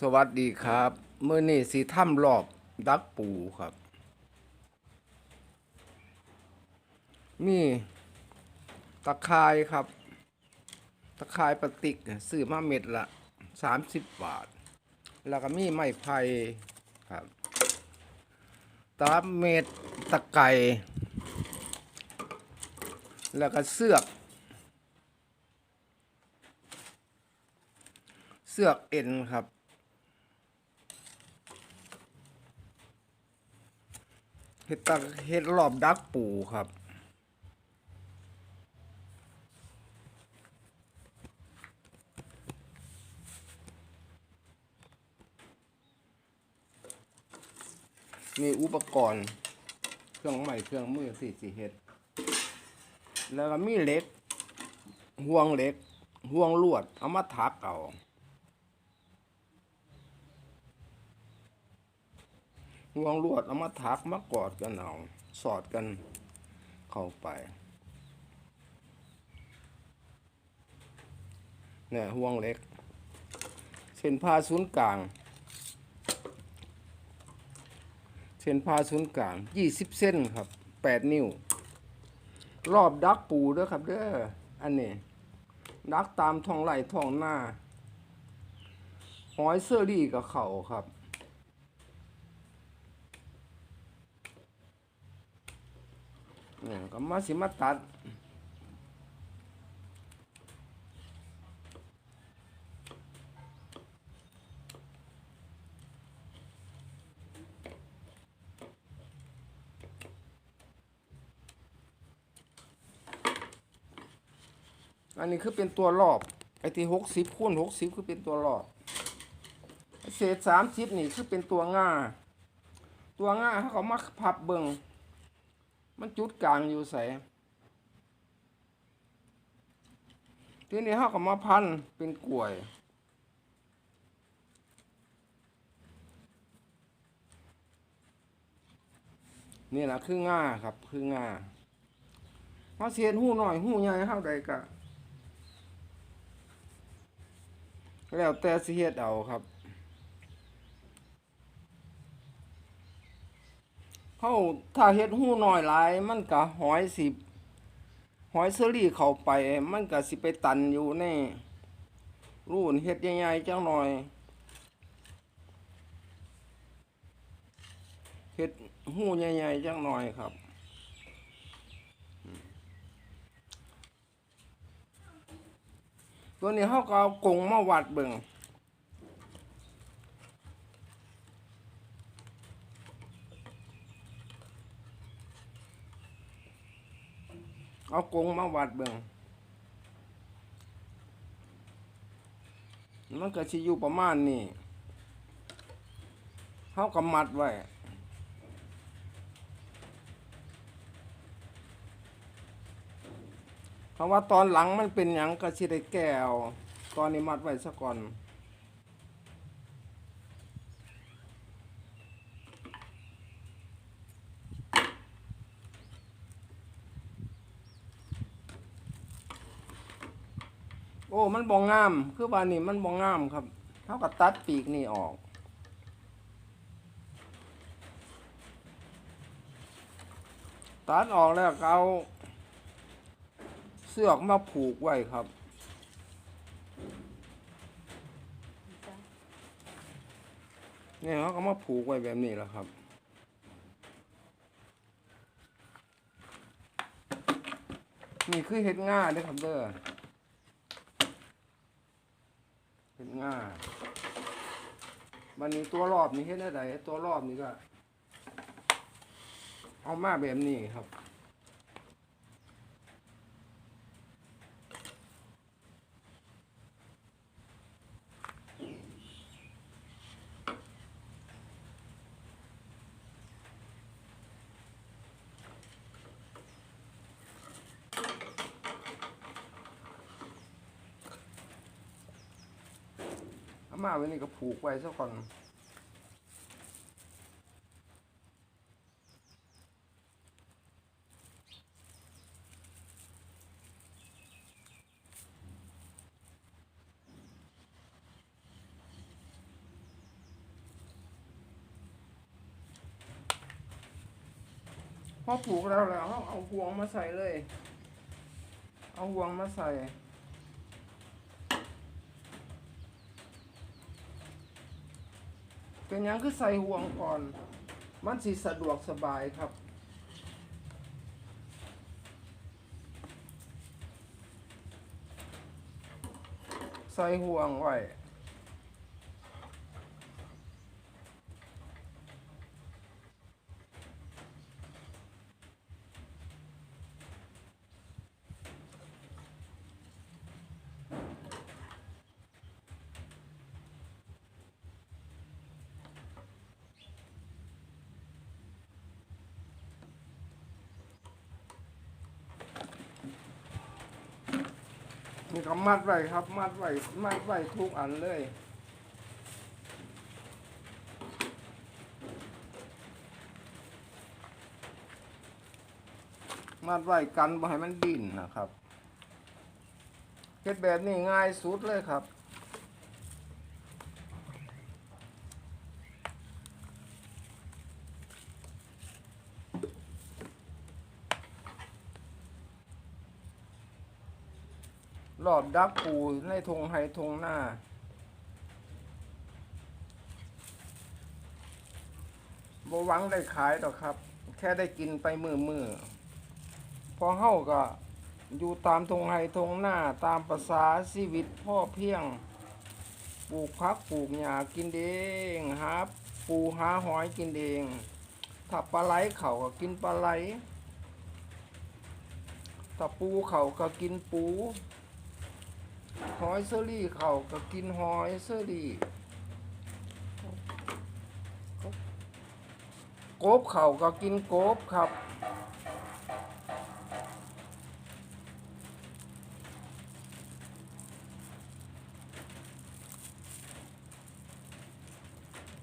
สวัสดีครับเมื่อนี้สีถ้ำรอบดักปูครับ มีตะไคร้ครับ ตะไคร้ปลาติกซื้อมาเม็ดละสามสิบบาท แล้วก็มีไม้ไผ่ครับตาเม็ดตะไก่แล้วก็เสือก เสือกเอ็นครับ เห็ ดตะเห็ดรอบดักปูครับ มีอุปกรณ์ เครื่องใหม่เครื่องมือสี่สี่เห็ด แล้วก็มีเหล็กห่วงเหล็กห่วงลวด เอามาถักเอา ห่วงลวดเอามาถักมากอดกันเอาสอดกันเข้าไปเนี่ยห่วงเล็ก เส้นผ่าศูนย์กลาง เส้นผ่าศูนย์กลางยี่สิบเส้นครับแปดนิ้ว รอบดักปูด้อครับเด้ออันนี้ดักตามท้องไหล่ท้องหน้าหอยเซอรี่กับเข่าครับ เนี่ยก็มาสิมาตัด อันนี้คือเป็นตัวรอบ ไอ้ที่หกสิบคูณหกสิบคือเป็นตัวรอบ เศษสามสิบนี่คือเป็นตัวง่า ตัวง่าเขาก็มาพับเบิง มันจุดกลางอยู่ใส่ทีนี้เขาก็มาพันเป็นกล้วย นี่แหละคือง่าครับ คือง่าเขาเสียนหูหน่อยหูใหญ่เข้าใดกะแล้วแต่สิเฮ็ดเอาครับ เขาถ้าเฮ็ดหูน้อยหลาย มันก็หอยสิหอยเซอรี่เข้าไป มันก็สิไปตันอยู่ในรูนเฮ็ดใหญ่ๆจังหน่อยเฮ็ดหูใหญ่ๆจังหน่อยครับตัวนี้เขาก็เอากงมาวัดเบิ่ง เอากงมาวัดเบิ่งมันก็สิอยู่ประมาณนี้เขาก็มัดไว้เพราะว่าตอนหลังมันเป็นหยังก็สิได้แก้วตอนนี้มัดไว้ซะก่อน โอ้ มันบ่งงาม คือว่านี่มันบ่งงามครับเท่ากับตัดปีกนี่ออกตัดออกแล้วเอาเสือกมาผูกไว้ครับ เนี่ยเขาก็มาผูกไว้แบบนี้แหละครับ นี่คือเห็ดง่าเด้ครับเด้อ่าวันนี้ตัวรอบนี้เห็ดอะไรตัวรอบนี้ก็ เอามาแบบนี้ครับ มาไว้นี่ก็ผูกไว้ซะก่อนพอผูกแล้วแล้วเอาห่วงมาใส่เลย เอาห่วงมาใส่ เป็นยังคือใส่ห่วงก่อน มันสีสะดวกสบายครับ ใส่ห่วงไว้ นี่ก็มัดไว้ครับ มัดไว้มัดไว้ทุกอันเลยมัดไว้กันบ่ให้มันดิ้นนะครับเก็ดแบบนี้ง่ายสุดเลยครับ อบดักปูในทงไฮทงหน้าบ่หวังได้ขายหรอกครับ แค่ได้กินไปมือมือพอเฮาก็อยู่ตามทงไฮทงหน้าตามภาษาชีวิตพ่อเพียง ปลูกพักปลูกหญ้ากินเองหาปูหาหอยกินเองถ้าปลาไหลเขาก็กินปลาไหลถ้าปูเขาก็กินปู หอยเซอรี่เขาก็กินหอยเซอรี่กบเขาก็กินกบครับ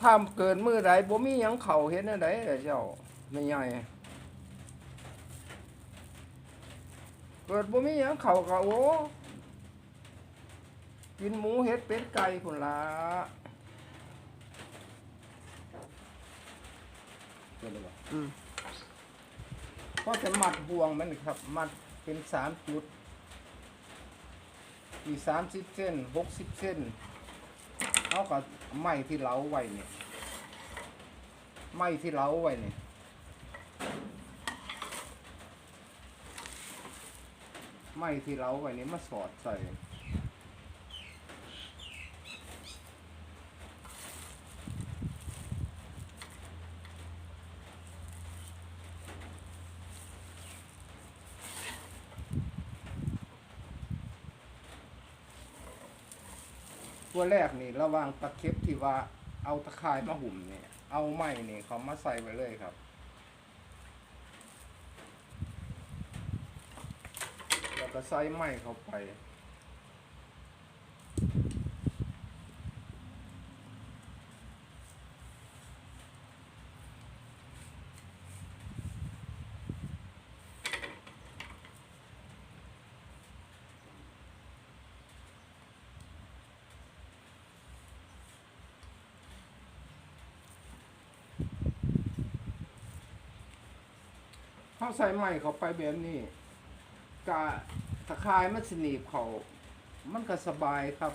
ถ้าเกินมือใดบ่มียังเข่าเห็นอะไรเจ้าไม่ใหญ่เกิดบ่มียังเข่าก็โอ้ กินหมูเห็ดเป็ดไก่คนละเกินเลยบ่อืมก็จะมัดห่วงมันครับ มัดเป็นสามจุด อีสามสิบเส้นหกสิบเส้น เอากับไม้ที่เล้าไว้เนี่ย ไม้ที่เล้าไว้เนี่ยไม้ที่เล้าไว้นี่มาสอดใส่ ตัวแรกนี่ระวังตะเข็บที่ว่าเอาตะข่ายมาหุ่มเนี่ยเอาไม้นี่เขามาใส่ไว้เลยครับ แล้วก็ใส่ไม้เข้าไป เขาใส่ใหม่เขาไปแบบนี้กะตะคายมันสนีบเขามันก็สบายครับ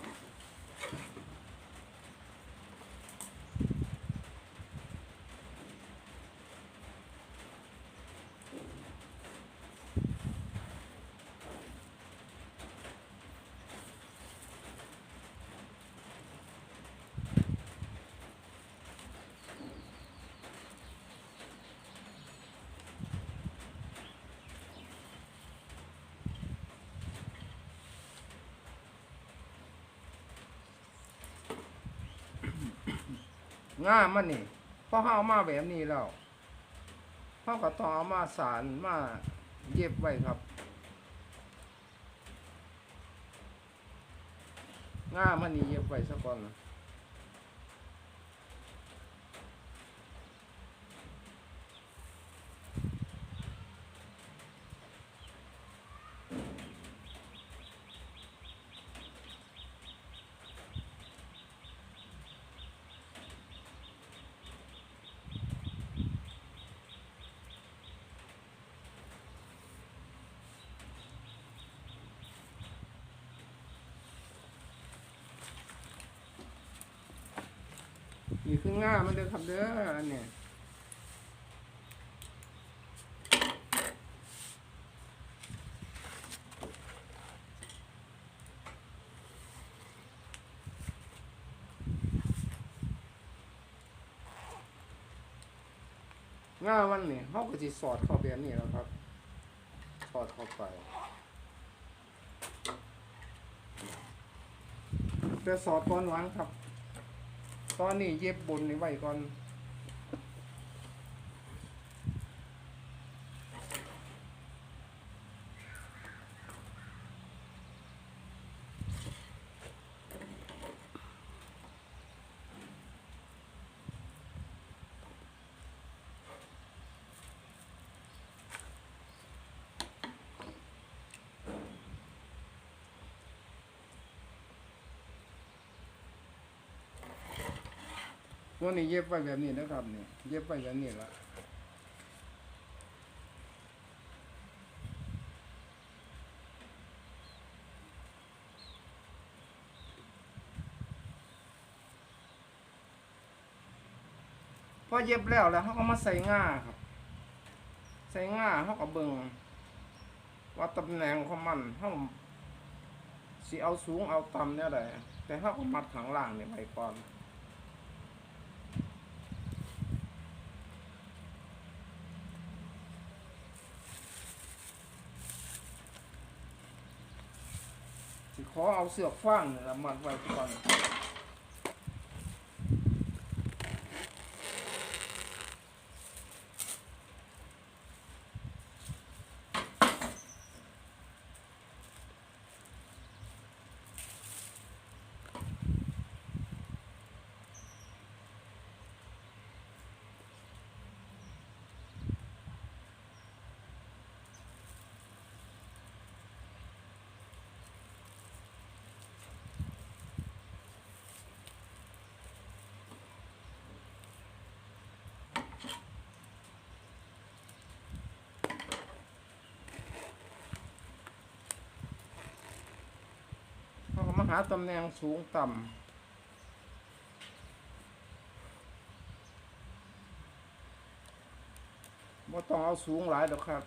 ง่ามมันนี่พอเขาเอามาแบบนี้แล้วเฮาก็ต้องเอามาสารมาเย็บไว้ครับง่ามมันนี่เย็บไว้ซะก่อนนะ คือง่ามันเด้อครับเด้ออันเนี่ยง่ามันนี่เขาก็จะสอดเข้าแบบนี้แล้วครับ สอดเข้าไปแต่สอดตอนหลังครับ ตอนนี้เย็บบนนี่ไว้ก่อน วนี้เย็บไว้แบบนี้นะครับเนี่ยเย็บไว้แบบนี้ละพอเย็บแล้วแล้วเขาก็มาใส่ง่าครับ ใส่ง่าเขาก็เบิ่งว่าตำแหน่งของมันเขาสิเอาสูงเอาต่ำเนี่ยใดแต่เขาก็มัดข้างล่างเนี่ยไว้ก่อน ขอเอาเสือกฟางนี่ละมัดไว้ก่อน หาตำแหน่งสูงต่ำบ่ต้องเอาสูงหลายดอกครับ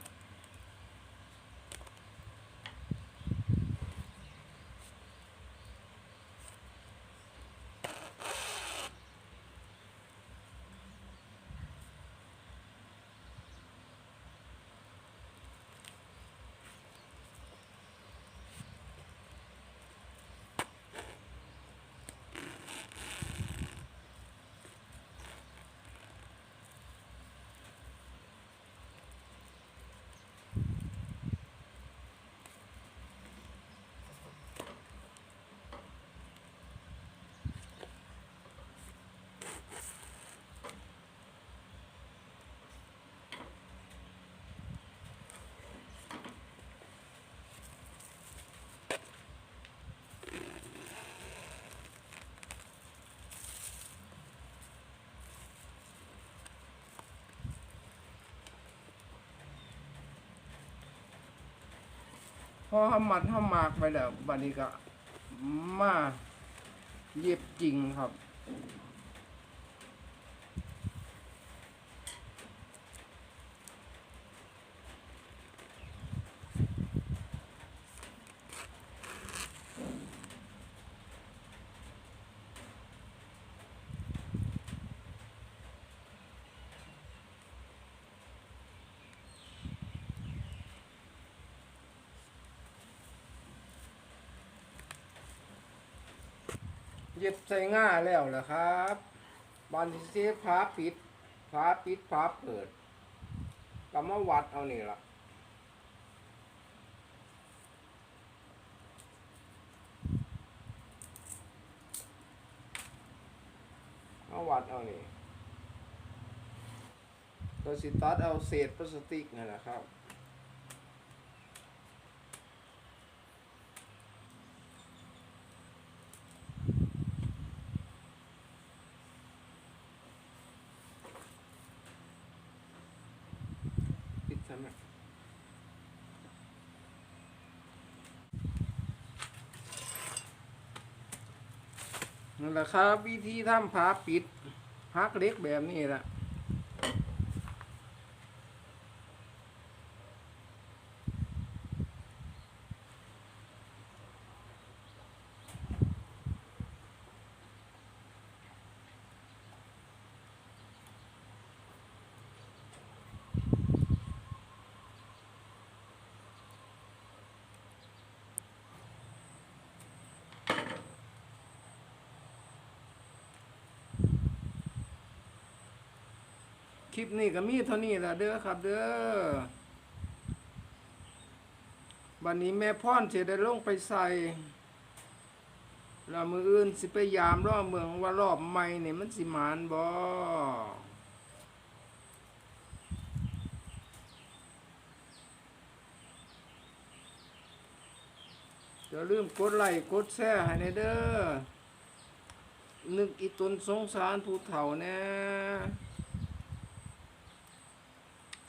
พอเขามัดเขามากไปแล้วบัดนี้ก็มาเย็บจริงครับ เย็บใส่ง่าแล้วเหรอครับบานที่เสียฟ้าปิดฟ้าปิดฟ้าเปิดก็มาวัดเอานี่ล่ะมาวัดเอานี่ตัวสิตัดเอาเศษพลาสติกนี่แหละครับ นั่นแหละครับ วิธีทำผ้าปิดพักเล็กแบบนี้แหละ ลิปนี้ก็มีเท่านี้ละเด้อครับ เด้อวันนี้แม่พ่อนเสิได้ลงไปใส่ล้วมืออื่นสิไปยามรอบเมืองว่ารอบใหม่เนี่ยมันสิมานบ่อย่าลืมกดไลค์กดแชร์ให้ในเด้อนึกอีตนสงสารผู้เฒ่าแน่